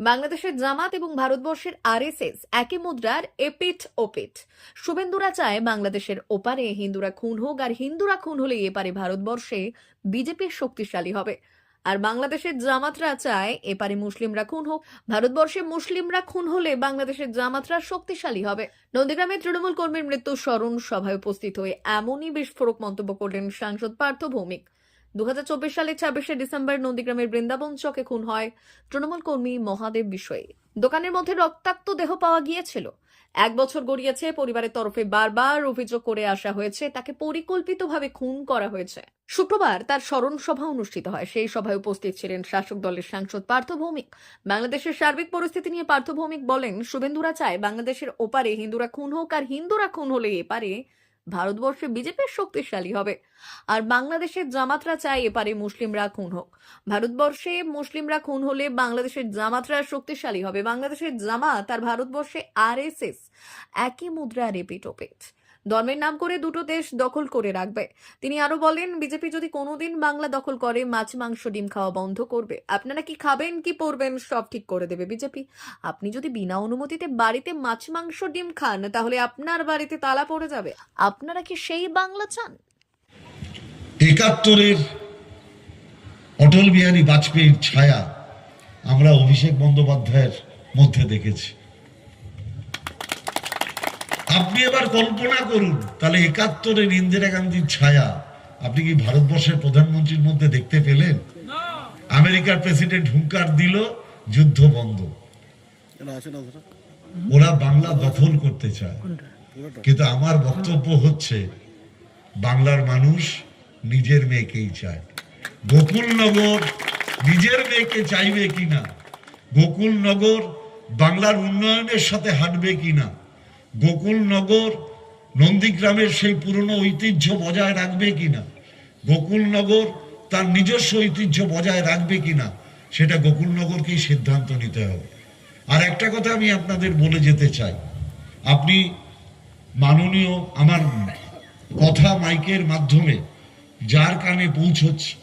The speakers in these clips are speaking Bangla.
বাংলাদেশের জামাত এবং ভারতবর্ষের আরএসএস একই মুদ্রার এপিট ওপিট শুভেন্দুরা চায় বাংলাদেশের ওপারে হিন্দুরা খুন হোক আর হিন্দুরা খুন হলে এপারে ভারতবর্ষে বিজেপির শক্তিশালী হবে। আর বাংলাদেশের জামাতরা চায় এপারে মুসলিমরা খুন হোক, ভারতবর্ষে মুসলিমরা খুন হলে বাংলাদেশের জামাতরা শক্তিশালী হবে। নন্দীগ্রামে তৃণমূল কর্মীর মৃত্যু স্মরণ সভায় উপস্থিত হয়ে এমনই বিস্ফোরক মন্তব্য করলেন সাংসদ পার্থ ভৌমিক। দু সালের ছাব্বিশে ডিসেম্বর নন্দীগ্রামের বৃন্দাবন চকে খুন হয় তৃণমূল কর্মী মহাদেব বিষয়ে দোকানের মধ্যে রক্তাক্ত দেহ পাওয়া গিয়েছিল। এক বছর গড়িয়েছে, পরিবারের তরফে বারবার অভিযোগ করে আসা হয়েছে, তাকে পরিকল্পিতভাবে খুন করা হয়েছে। শুক্রবার তার স্মরণ সভা অনুষ্ঠিত হয়। সেই সভায় উপস্থিত ছিলেন শাসক দলের সাংসদ পার্থ ভৌমিক। বাংলাদেশের সার্বিক পরিস্থিতি নিয়ে পার্থ ভৌমিক বলেন, শুভেন্দুরা চায় বাংলাদেশের ওপারে হিন্দুরা খুন হোক আর হিন্দুরা খুন হলে এপারে ভারতবর্ষে বিজেপি শক্তিশালী হবে। আর বাংলাদেশের জামাতরা চায় এপারে মুসলিমরা খুন হোক। ভারতবর্ষে মুসলিমরা খুন হলে বাংলাদেশের জামাতরা শক্তিশালী হবে। বাংলাদেশের জামাত আর ভারতবর্ষে আরএসএস একই মুদ্রা রেপিটোপেট ধর্মের নাম করে দুটো দেশ দখল করে রাখবে। তিনি আরও বলেন, বিজেপি যদি কোনোদিন বাংলা দখল করে, মাছ, মাংস, ডিম খাওয়া বন্ধ করবে। আপনারা কি খাবেন, কি পরবেন, সব ঠিক করে দেবে বিজেপি। আপনি যদি বিনা অনুমতিতে বাড়িতে মাছ, মাংস, ডিম খান, তাহলে আপনার বাড়িতে তালা পড়ে যাবে। আপনারা কি সেই বাংলা চান? একাত্তরের অটল বিহারী বাজপেয়ীর ছায়া আমরা অভিষেক বন্দ্যোপাধ্যায়ের মধ্যে দেখেছি। আপনি এবার কল্পনা করুন তাহলে একাত্তরের ইন্দিরা গান্ধীর ছায়া আপনি কি ভারতবর্ষের প্রধানমন্ত্রীর মধ্যে দেখতে পেলেন? আমেরিকার প্রেসিডেন্ট হুঙ্কার দিল যুদ্ধ বন্ধ। ওরা বাংলা দখল করতে চায়। কিন্তু আমার বক্তব্য হচ্ছে বাংলার মানুষ নিজের মেয়েকেই চায়। গোকুলনগর নিজের মেয়েকে চাইবে কিনা? গোকুলনগর বাংলার উন্নয়নের সাথে হাঁটবে কিনা? গোকুলনগর নন্দীগ্রামের সেই পুরনো ঐতিহ্য বজায় রাখবে কিনা? গোকুলনগর তার নিজস্ব ঐতিহ্য বজায় রাখবে কিনা? সেটা গোকুলনগরকেই সিদ্ধান্ত নিতে হবে। আর একটা কথা আমি আপনাদের বলে যেতে চাই। আপনি মাননীয় আমার কথা মাইকের মাধ্যমে যার কানে পৌঁছচ্ছে,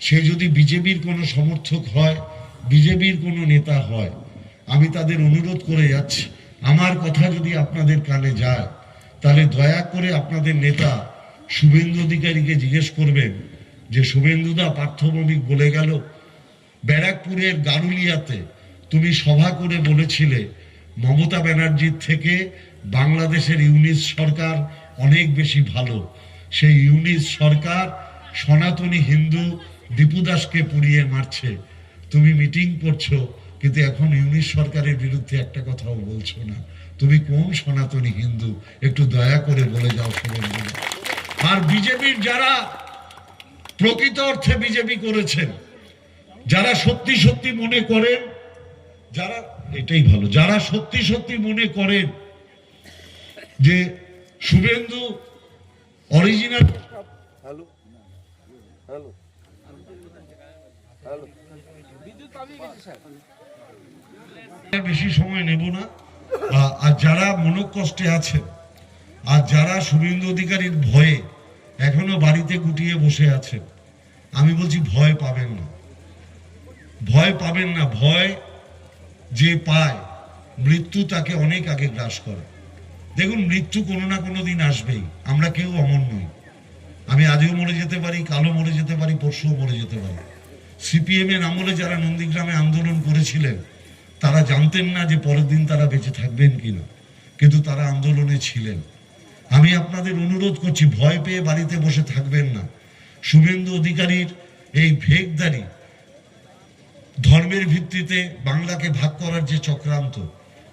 সে যদি বিজেপির কোনো সমর্থক হয়, বিজেপির কোনো নেতা হয়, আমি তাদের অনুরোধ করে যাচ্ছি। আমার কথা যদি আপনাদের কানে যায়, তাহলে দয়া করে আপনাদের নেতা শুভেন্দু অধিকারীকে জিজ্ঞেস করবেন যে, শুভেন্দুদা পার্থভৌমিক বলে গেল, ব্যারাকপুরের গারুলিয়াতে তুমি সভা করে বলেছিলে মমতা ব্যানার্জির থেকে বাংলাদেশের ইউনিস সরকার অনেক বেশি ভালো। সেই ইউনিস সরকার সনাতনী হিন্দু দীপু দাসকে পুড়িয়ে মারছে। তুমি মিটিং করছ কিন্তু এখন ইউনিস সরকারের বিরুদ্ধে একটা কথাও বলছো না। তুমি কোন সনাতনী হিন্দু? একটু দয়া করে বলে যাও শুভেন্দু আর বিজেপির যারা প্রকৃত অর্থে বিজেপি করেছেন যারা সত্যি সত্যি মনে করেন যারা এটাই ভালো যারা সত্যি সত্যি মনে করেন যে Suvendu original hello hello hello বেশি সময় নেব না। আর যারা মনোকষ্টে আছেন, আর যারা শুভেন্দু অধিকারীর ভয়ে এখনও বাড়িতে গুটিয়ে বসে আছেন, আমি বলছি ভয় পাবেন না। ভয় পাবেন না, ভয় যে পায়, মৃত্যু তাকে অনেক আগে গ্রাস করে। দেখুন, মৃত্যু কোনো না কোনো দিন আসবেই, আমরা কেউ অমর নই। আমি আজও মরে যেতে পারি কালো মরে যেতে পারি, পরশুও মরে যেতে পারি। সিপিএমের আমলে যারা নন্দীগ্রামে আন্দোলন করেছিলেন তারা জানতেন না যে পরের দিন তারা বেঁচে থাকবেন কিনা। কিন্তু তারা আন্দোলনে ছিলেন। আমি আপনাদের অনুরোধ করছি, ভয় পেয়ে বাড়িতে বসে থাকবেন না। শুভেন্দু অধিকারীর এই ভেগদারি ধর্মের ভিত্তিতে বাংলাকে ভাগ করার যে চক্রান্ত,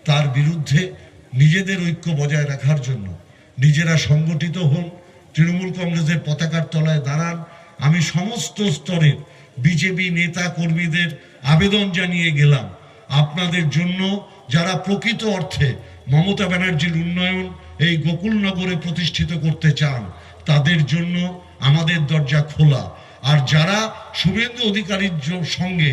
তার বিরুদ্ধে নিজেদের ঐক্য বজায় রাখার জন্য নিজেরা সংগঠিত হন, তৃণমূল কংগ্রেসের পতাকার তলায় দাঁড়ান। আমি সমস্ত স্তরের বিজেপি নেতা কর্মীদের আবেদন জানিয়ে গেলাম। আপনাদের জন্য যারা প্রকৃত অর্থে মমতা ব্যানার্জির উন্নয়ন এই গোকুলনগরে প্রতিষ্ঠিত করতে চান, তাদের জন্য আমাদের দরজা খোলা। আর যারা শুভেন্দু অধিকারীর সঙ্গে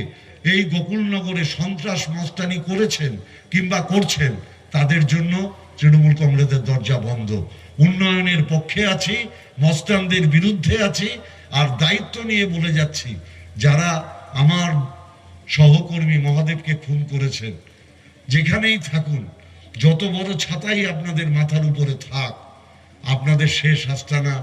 এই গোকুলনগরে সন্ত্রাস মস্তানি করেছেন কিংবা করছেন, তাদের জন্য তৃণমূল কংগ্রেসের দরজা বন্ধ। উন্নয়নের পক্ষে আছি, মস্তানদের বিরুদ্ধে আছি, আর দায়িত্ব নিয়ে বলে যাচ্ছি, যারা আমার সহকর্মী মহাদেবকে খুন করেছেন। যেখানেই থাকুন, যত বড় ছাতাই আপনাদের মাথার উপরে থাক, আপনাদের শেষ আস্তানা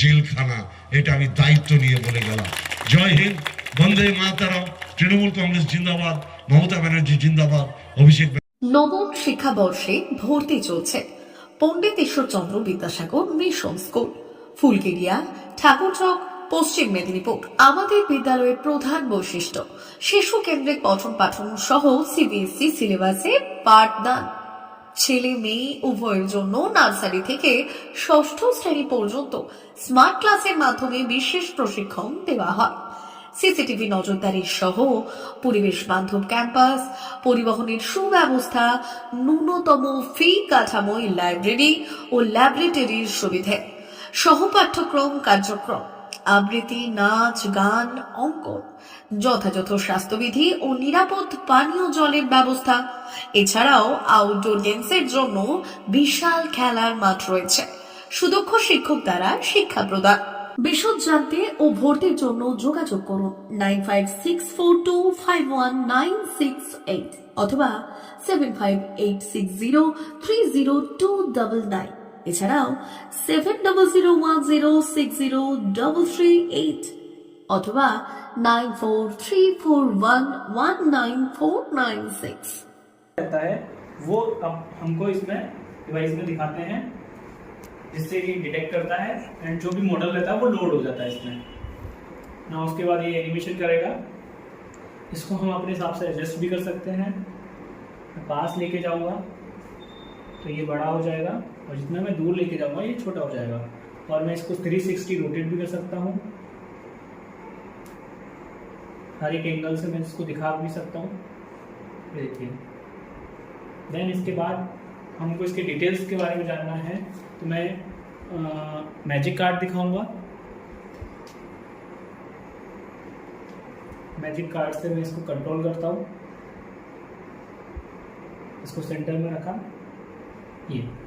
জেলখানা, এটা আমি দায়িত্ব নিয়ে বলে গেলাম। জয় হিন্দ, বন্দে মাতারাম, তৃণমূল কংগ্রেস জিন্দাবাদ, মমতা ব্যানার্জি জিন্দাবাদ, অভিষেক নবম শিক্ষাবর্ষে ভর্তি চলছে পণ্ডিত ঈশ্বরচন্দ্র বিদ্যাসাগর মিশন স্কুল, ফুলকেরিয়া, ঠাকুরচক পশ্চিম মেদিনীপুর। আমাদের বিদ্যালয়ের প্রধান বৈশিষ্ট্য, শিশু কেন্দ্রিক পঠন পাঠন সহ সিবিএসই সিলেবাসে পাঠদান। ছেলে মেয়ে উভয়ের জন্য নার্সারি থেকে ষষ্ঠ শ্রেণি পর্যন্ত স্মার্ট ক্লাসের মাধ্যমে বিশেষ প্রশিক্ষণ দেওয়া হয়। সিসিটিভি নজরদারি সহ পরিবেশ বান্ধব ক্যাম্পাস, পরিবহনের সুব্যবস্থা, ন্যূনতম ফি কাঠামোয় লাইব্রেরি ও ল্যাবরেটরির সুবিধে। সহপাঠ্যক্রম কার্যক্রম। আবৃত্তি, নাচ, গান, অঙ্কন, যথাযথ স্বাস্থ্যবিধি ও নিরাপদ পানীয় জলের ব্যবস্থা। এছাড়াও আউটডোর গেমসের জন্য বিশাল খেলার মাঠ রয়েছে। সুদক্ষ শিক্ষক দ্বারা শিক্ষা প্রদান। বিশদ জানতে ও ভর্তির জন্য যোগাযোগ করুন nine five six four two five one nine six eight অথবা seven five eight six zero three zero two double nine এছাড়াও seven double zero one zero six zero double three eight অথবা है, वो अब हमको इसमें डिवाइस में दिखाते हैं, जिससे ये डिटेक्ट करता है एंड जो भी मॉडल रहता है, वो लोड हो जाता है इसमें। ना उसके बाद ये एनिमेशन करेगा। इसको हम अपने हिसाब से एडजस्ट भी कर सकते हैं। पास लेके जाऊँगा तो ये बड़ा हो जाएगा। और जितना मैं दूर लेके जाऊँगा ये छोटा हो जाएगा। और मैं इसको 360 रोटेट भी कर सकता हूँ। हर एक एंगल से मैं इसको दिखा भी सकता हूँ। देखिए। देन इसके बाद हमको इसके डिटेल्स के बारे में जानना है। तो मैं आ, मैजिक कार्ड दिखाऊँगा। मैजिक कार्ड से मैं इसको कंट्रोल करता हूँ। इसको सेंटर में रखा। ये।